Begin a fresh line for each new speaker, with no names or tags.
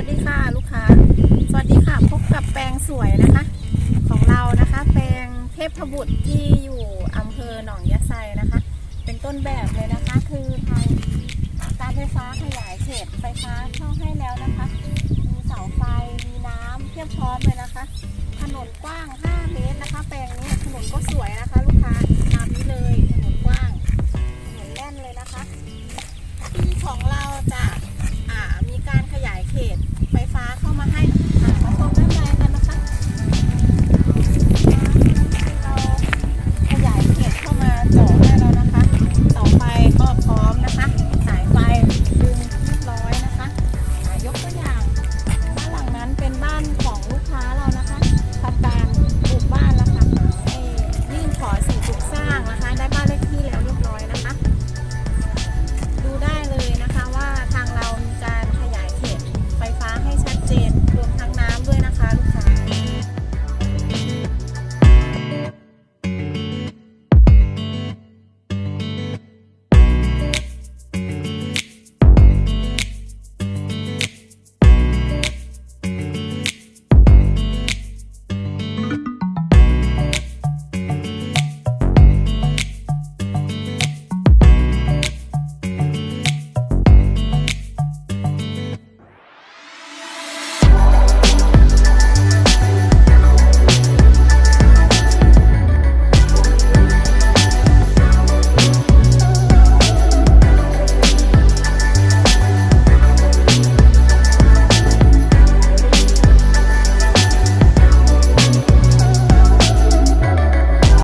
วัสดีค่ะลูกค้า สวัสดีค่ะพบกับแปลงสวยนะคะ ของเรานะคะ แปลงเทพบุตรที่อยู่อำเภอหนองยะไซนะคะ เป็นต้นแบบเลยนะคะ คือทางการไฟฟ้าขยายเขตไฟฟ้าเข้าให้แล้วนะคะ มีเสาไฟมีน้ำเพียบพร้อมเลยนะคะ ถนนกว้าง 5 เมตรนะคะ แปลงนี้ถนนก็สวยนะคะ ลูกค้าตามนี้เลยถนนกว้างถนนแน่นเลยนะคะที่ของเราจะ